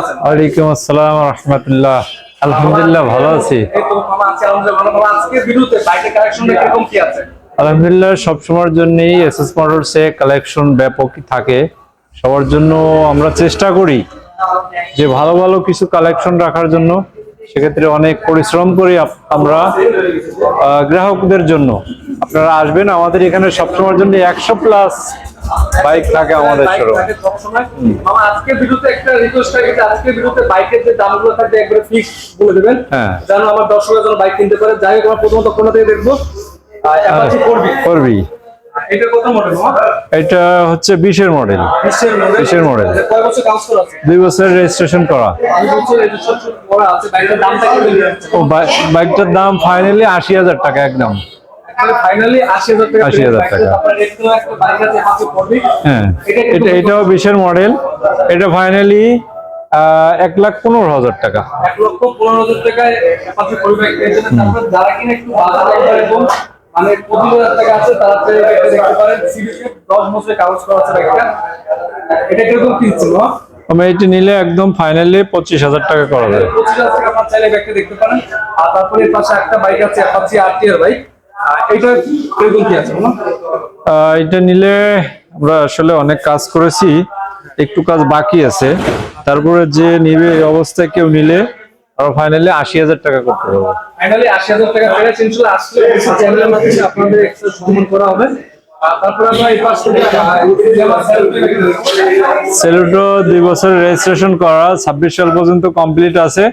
আছেন? ওয়ালাইকুম আসসালাম রহমতুল্লাহ। আলহামদুলিল্লাহ ভালো আছি। আলহামদুলিল্লাহ সবসময়ের জন্যই এস এস মোটরসে কালেকশন ব্যাপকই থাকে। সবার জন্য আমরা চেষ্টা করি যে ভালো ভালো কিছু কালেকশন রাখার জন্য। সেক্ষেত্রে অনেক পরিশ্রম করি আমরা গ্রাহকদের জন্য। আপনারা আসবেন আমাদের এখানে সবসময়ের জন্য একশো প্লাস বাইক থাকে আমাদের শোরুম মামা আজকে ভিডিওতে একটা রিকোয়েস্ট থাকে যে আজকে ভিডিওতে বাইকের যে দামগুলো থাকবে একবারে ফিক্স বলে দেবেন। হ্যাঁ। যেন আমার দর্শকরা যেন বাইক কিনতে পারে। যাই হোক আমরা প্রথমত কোনটা থেকে দেখব? অ্যাপাচি করবি করবি এটা কত মডেল এটা হচ্ছে বিশের মডেল বিশের মডেল বিশের model। কয় বছর কাজ করা আছে? দুই বছরের রেজিস্ট্রেশন করা। আমি বলছি রেজিস্ট্রেশন করা আছে। বাইকের দামটা কি ও বাইকটার দাম ফাইনালি আশি হাজার টাকা একদম। আশি হাজার টাকা 80,000 টাকা। আপনার রেট একটা বাইক আছে অ্যাপাচি করবি হ্যাঁ এটা এটা এটাও বিশের মডেল এটা ফাইনালি এক লাখ পনেরো হাজার টাকা। এক লক্ষ পনেরো হাজার টাকায় যারা কিনা একটু মানে পঁচিশ হাজার টাকা আছে তারা তো এই বাইকটা দেখতে পারেন দশ বছরের কাগজ করা আছে এটা কীরকম কিনছিল আমি এটি নিলে একদম ফাইনালি পঁচিশ হাজার টাকা করা যাবে পঁচিশ হাজার টাকা চাইলে দেখতে পারেন। আর তারপরে পাশে একটা বাইক আছে অ্যাপাচি বাইক এটা কীরকম কি আছে আহ, এটা নিলে আমরা আসলে অনেক কাজ করেছি একটু কাজ বাকি আছে। তারপরে যে নিবে এই অবস্থায় কেউ নিলে আমরা ফাইনালি আশি হাজার টাকা করতে পারব। ফাইনালি আশি হাজার টাকা আসলে আপনাদের এক্সট্রা সম্মান করা হবে। সেলুটো দুই বছরের রেজিস্ট্রেশন করা ছাব্বিশ সাল পর্যন্ত কমপ্লিট আছে।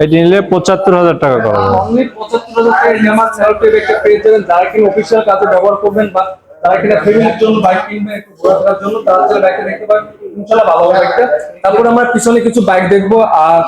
এটি নিলে পঁচাত্তর হাজার টাকা করা অনলি পঁচাত্তর হাজার টাকা আমার সেলফি একটা পেয়ে যাবেন। যারা কিনা অফিসিয়াল কাজে ব্যবহার করবেন বা যারা কিনা ফ্যামিলির জন্য বাইক কিনবে একটু ঘোরাফেরার জন্য তারা চাইলে বাইকটা দেখতে পারেন ইনশাল্লাহ ভালো হবে বাইকটা তারপর আমরা পিছনে কিছু বাইক দেখব। আর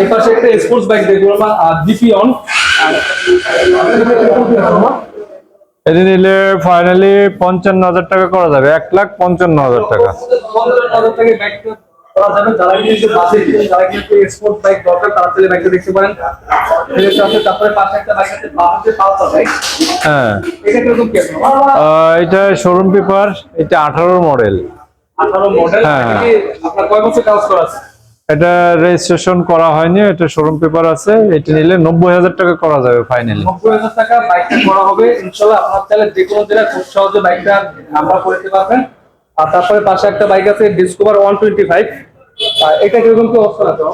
এই পাশে একটা স্পোর্টস বাইক দেখব আমরা আর ডিপি অন এটি নিলে ফাইনালি পঞ্চান্ন হাজার টাকা করা যাবে। এক লাখ পঞ্চান্ন হাজার টাকা। পঞ্চান্ন হাজার টাকা বাইকটা করা যাবে যারা কিনা একটু বাসে কিনবেন যারা কিনা একটু বাইক দরকার তারা চাইলে বাইকটা দেখতে পারেন। তারপরে পাশে একটা বাইক আছে বাসে পালসার বাইক হ্যাঁ। এটা কীরকম কি আছে? আহ, এটা শোরুম পেপার এটা আঠারো মডেল আঠারো মডেল হ্যাঁ। আপনার কয় বছর কাজ করা আছে? এটা রেজিস্ট্রেশন করা হয়নি এটা শোরুম পেপার আছে এটি নিলে নব্বই হাজার টাকা করা যাবে ফাইনালি নব্বই হাজার টাকা বাইকটা করা হবে ইনশাল্লাহ আপনার চাইলে যে কোনো জেলায় খুব সহজে বাইকটা আমরা করে দিতে পারবেন। আর তারপরে পাশে একটা বাইক আছে ডিসকভার ওয়ান টোয়েন্টি ফাইভ এটা কীরকম কি অবস্থা আছে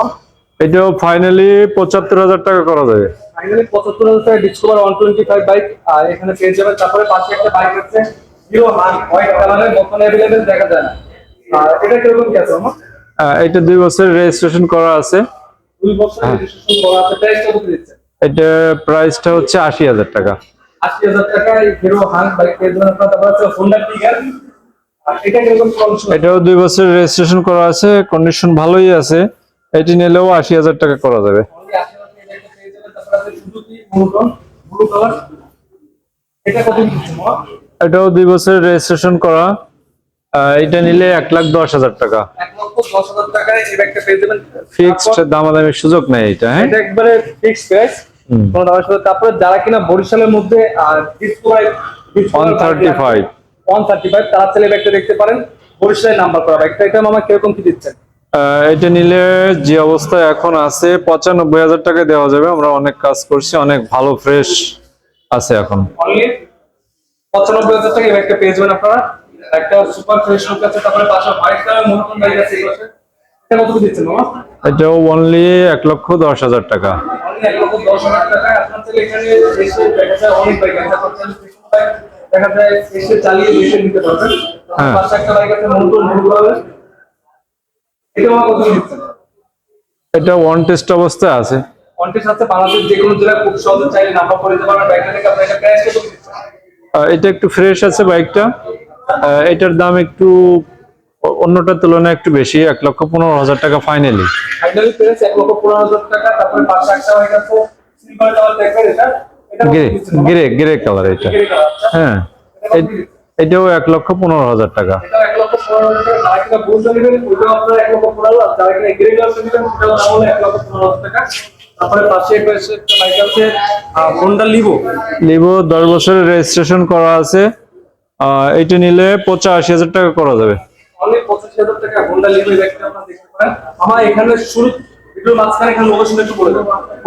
এটাও ফাইনালি পঁচাত্তর হাজার টাকা করা যাবে। ফাইনালি পঁচাত্তর হাজার টাকা Discover one twenty five bike আর এখানে পেয়ে যাবেন। তারপরে পাশে একটা বাইক আছে হিরো হান হোয়াইট কালারের বর্তমানে অ্যাভেলেবেল দেখা যায় না। আর এটা কীরকম কি আছে আমার এটা দুই বছরের রেজিস্ট্রেশন করা আছে। দুই বছর রেজিস্ট্রেশন করা আছে প্রাইসটা কত দিচ্ছে? এটা প্রাইসটা হচ্ছে আশি হাজার টাকা। আশি হাজার টাকায় হিরো হান বাইক পেয়ে যাবেন আপনার। তারপর হচ্ছে হোন্ডা টিগার আর এটা কীরকম কন্ডিশন এটাও দুই বছর রেজিস্ট্রেশন করা আছে কন্ডিশন ভালোই আছে। এটি নিলেও আশি হাজার টাকা করা যাবে? এটাও দুই বছর রেজিস্ট্রেশন করা। এটা নিলে এক লাখ দশ হাজার টাকা। ফিক্সড দামাদামির সুযোগ নেই এটা হ্যাঁ? একবারে ফিক্স প্রাইস তারপরে যারা কিনা বরিশালের মধ্যে আর one thirty five one thirty five তারা চাইলে ব্যাগটা দেখতে পারেন বরিশালের নাম্বার করা ব্যাগটা এটা মামা কীরকম কি দিচ্ছেন? এটা নিলে যে অবস্থায় এখন আছে পঁচানব্বই হাজার টাকা দেওয়া যাবে। আমরা অনেক কাজ করছি অনেক ভালো ফ্রেশ আছে এখন। পঁচানব্বই হাজার টাকা ব্যাগটা পেয়ে যাবেন আপনারা। একটা সুপার ফ্রেশ লুক আছে তারপরে পাশে হোয়াইট কালার ব্যাগ আছে এটা কত দিচ্ছেন মামা? এটাও অনলি এক লক্ষ দশ হাজার টাকা। এক লক্ষ দশ হাজার টাকা আপনার চাইলে এখানে অনেক আছে। দেখা যায় এসে চালিয়ে নিতে পারবেন। হ্যাঁ। পাশে একটা বাইক আছে মনোটন ব্লু কালার এটা মামা কত দিচ্ছেন এটা ওয়ান টেস্ট অবস্থায় আছে। কন্টেস্ট আছে বাংলাদেশের যে কোনো জেলায় খুব সহজে চাইলে নাম্বার করে দিতে পারবেন। বাইকটা থেকে আপনার এটা প্রাইস কত এটা একটু ফ্রেশ আছে বাইকটা। এটার দাম একটু অন্যটার তুলনায় একটু বেশি এক লক্ষ পনেরো হাজার টাকা ফাইনালি ফাইনালি প্রাইস এক লক্ষ পনেরো হাজার টাকা তারপরে পাশে একটা বাইক আছে সিলভার কালার দেখবেন এটা। এটা গ্রে গ্রে গ্রে কালার এটা। আচ্ছা। হ্যাঁ। এটাও এক লক্ষ পনেরো হাজার টাকা। লিভো দশ বছরের রেজিস্ট্রেশন করা আছে। এটা নিলে পঁচাশি হাজার টাকা করা যাবে।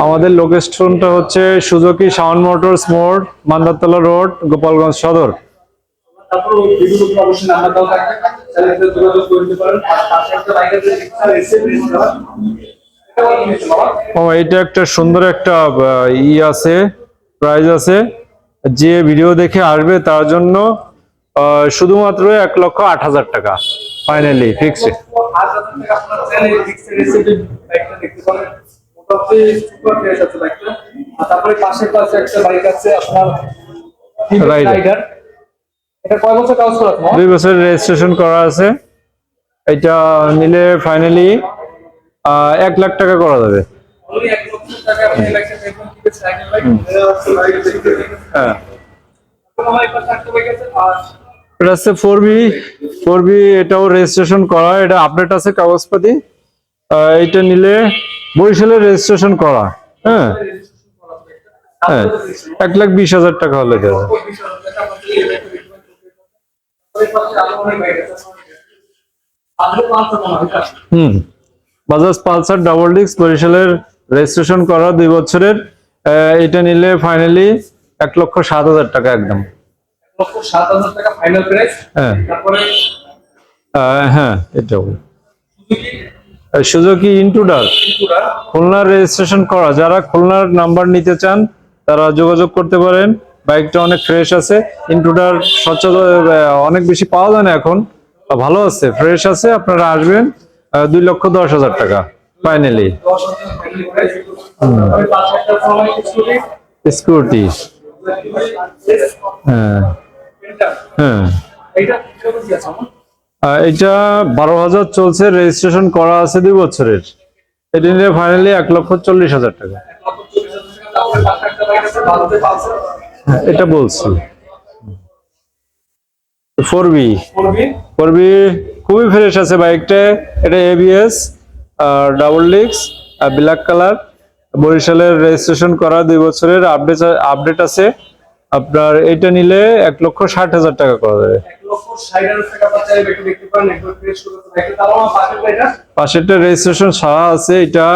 আমাদের লোকেশনটা হচ্ছে সুজুকি সাউন্ড মোটরস মোড় মান্দারতলা রোড গোপালগঞ্জ সদর। তারপর ওই উপর অবশ্যই নাম্বার থাকবে তাহলে যোগাযোগ পারেন। আর পাশে একটা বাইকের যে পিকচার এসে এটা কত নিচ্ছে বাবা? ও এটা একটা সুন্দর একটা ই আছে প্রাইজ আছে। যে ভিডিও দেখে আসবে তার জন্য শুধুমাত্র এক লক্ষ আট হাজার টাকা ফাইনালি ফিক্সড তারপরে পাশে পাশে একটা বাইক আছে আপনার রাইডার এটা কয় বছর কাজ করা দুই বছর রেজিস্ট্রেশন করা আছে। এটা নিলে ফাইনালি এক লাখ টাকা করা যাবে। হ্যাঁ। এটা হচ্ছে ফোর বি ফোর বি এটাও রেজিস্ট্রেশন করা এটা আপডেট আছে কাগজপাতি। এটা নিলে বরিশালের রেজিস্ট্রেশন করা হ্যাঁ। হ্যাঁ এক লাখ বিশ হাজার টাকা হলে যাবে। হুম। বাজাজ পালসার ডাবল ডিস্ক বরিশালের রেজিস্ট্রেশন করা দুই বছরের। এটা নিলে ফাইনালি এক লক্ষ সাত হাজার টাকা একদম। হ্যাঁ। হ্যাঁ এটাও। সুজুকি ইন্টুডার খুলনার রেজিস্ট্রেশন করা। যারা খুলনার নাম্বার নিতে চান, তারা যোগাযোগ করতে পারেন। বাইকটা অনেক ফ্রেশ আছে। ইন্টুডার সচল অনেক বেশি পাওয়া যায় না এখন ভালো আছে। ফ্রেশ আছে, আপনারা আসবেন দুই লক্ষ দশ হাজার টাকা ফাইনালি স্কুটি হ্যাঁ। হ্যাঁ। এটা বারো হাজার চলছে রেজিস্ট্রেশন করা আছে দুই বছরের। এটা নিয়ে ফাইনালি এক লক্ষ চল্লিশ হাজার টাকা। হ্যাঁ, এটা বলছি। ফোর বি করবি ফোর বি খুবই ফ্রেশ আছে বাইকটা। এটা এবিএস আর ডাবল ডিক্স আর ব্ল্যাক কালার বরিশালের রেজিস্ট্রেশন করা দুই বছরের আপডেট আপডেট আছে। আপনার এটা নিলে এক লক্ষ ষাট হাজার টাকা করা যাবে। পাশেরটা রেজিস্ট্রেশন সারা আছে এটা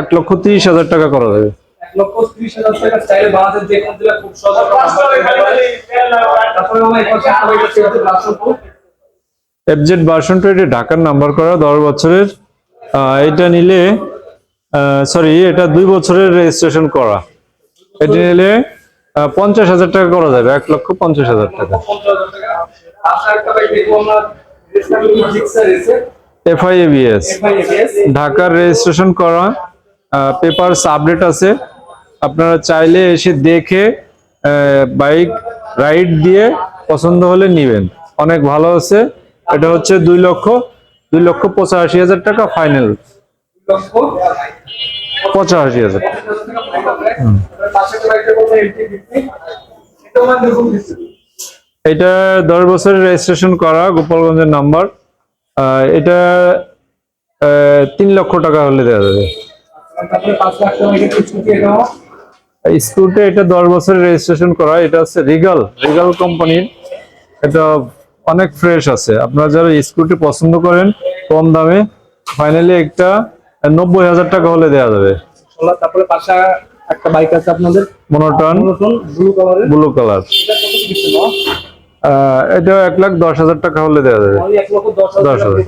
এক লক্ষ তিরিশ হাজার টাকা করা যাবে। লক্ষ ত্রিশ হাজার টাকা চাইলে বাংলাদেশের যে কোনো জেলা খুব সহজ তারপরে আমার এই পাশে একটা বাইক আছে এটা এফজেড ভার্সন টু এটা ঢাকার নাম্বার করা দশ বছরের। এটা নিলে সরি এটা দুই বছরের রেজিস্ট্রেশন করা। এটা নিলে পঞ্চাশ হাজার টাকা করা যাবে এক লক্ষ পঞ্চাশ হাজার টাকা। পঞ্চাশ হাজার টাকা পাশে একটা বাইক দেখব আমরা জিক্সার এসে F I A B S F I S ঢাকার রেজিস্ট্রেশন করা পেপারস আপডেট আছে। আপনারা চাইলে এসে দেখে বাইক রাইড দিয়ে পছন্দ হলে নিবেন। অনেক ভালো আছে। এটা হচ্ছে দুই লক্ষ দুই লক্ষ পঁচাশি হাজার টাকা ফাইনাল পঁচাশি হাজার। এটা দশ বছরের রেজিস্ট্রেশন করা, গোপালগঞ্জের নাম্বার এটা তিন লক্ষ টাকা হলে দেওয়া যাবে। স্কুটি এটাও স্কুটি এটা দশ বছরের রেজিস্ট্রেশন করা এটা হচ্ছে রিগাল রিগাল কোম্পানির। এটা অনেক ফ্রেশ আছে। আপনারা যারা স্কুটি পছন্দ করেন কম দামে ফাইনালি একটা নব্বই হাজার টাকা হলে দেওয়া যাবে। তারপরে পাশে একটা বাইক আছে আপনাদের। মনোটন ব্লু কালারের ব্লু কালার এটা কত দিচ্ছে না এটা এক লাখ দশ হাজার টাকা হলে দেওয়া যাবে। দশ হাজার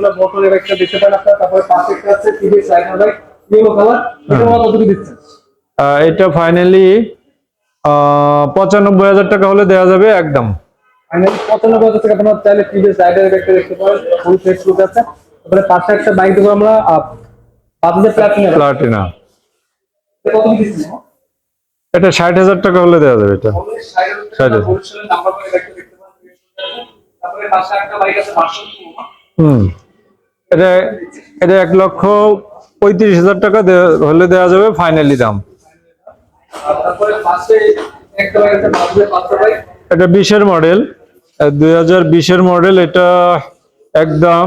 এটা ফাইনালি পঁচানব্বই হাজার টাকা হলে দেওয়া যাবে একদম। ফাইনালি পঁচানব্বই হাজার টাকা আপনার চাইলে টিভিএস রাইডার বাইকটা দেখতে পারেন ফুল ফ্রেশ লুক আছে। তারপরে পাশে একটা বাইক আমরা আহ, পাঁচ হাজার প্লাটিনা প্লাটিনা কত দিচ্ছে? এটা ষাট হাজার টাকা হলে দেওয়া যাবে এটা। ষাট হাজার। হুম। এটা এটা এক লক্ষ পঁয়ত্রিশ হাজার টাকা হলে দেওয়া যাবে ফাইনালি দাম। এটা বিশের মডেল দুই হাজার বিশের মডেল এটা একদম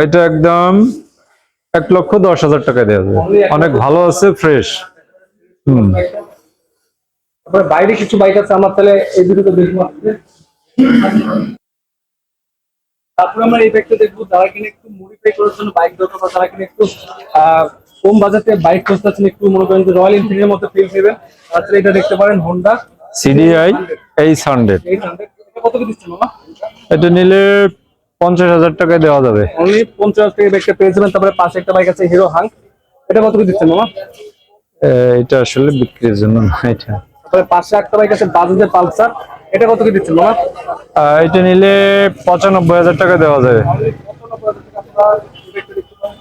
এটা একদম এক লক্ষ দশ হাজার টাকা দেওয়া যাবে। অনেক ভালো আছে ফ্রেশ হুম। বাইরে কিছু বাইক আছে আমার তাহলে এই দুটো দেখব তারপরে আমরা এই বাইকটা দেখব যারা কিনা একটু মডিফাই করার জন্য বাইক দরকার যারা কিনা একটু আহ, কম বাজেটে বাইক খুঁজতেছেন একটু মনে করেন যে রয়্যাল এনফিল্ডের মতো ফিল নেবেন তাহলে এটা দেখতে পারেন হোন্ডা সিডিআই এইট হান্ড্রেড কত কি দিচ্ছেন মামা? এটা নিলে পঞ্চাশ হাজার টাকায় দেওয়া যাবে। অনলি পঞ্চাশ টাকা বাইকটা পেয়ে যাবেন তারপরে পাশে একটা বাইক আছে হিরো হাং এটা কত কি দিচ্ছেন মামা? এটা আসলে বিক্রির জন্য না এটা। তারপরে পাশে একটা বাইক আছে বাজাজের পালসার এটা কত কি দিচ্ছেন মামা? এটা নিলে পঁচানব্বই হাজার টাকা দেওয়া যাবে।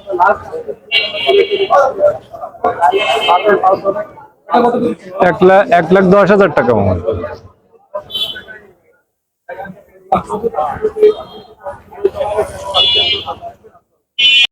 দিচ্ছেন এক লাখ এক লাখ দশ হাজার টাকা মামা?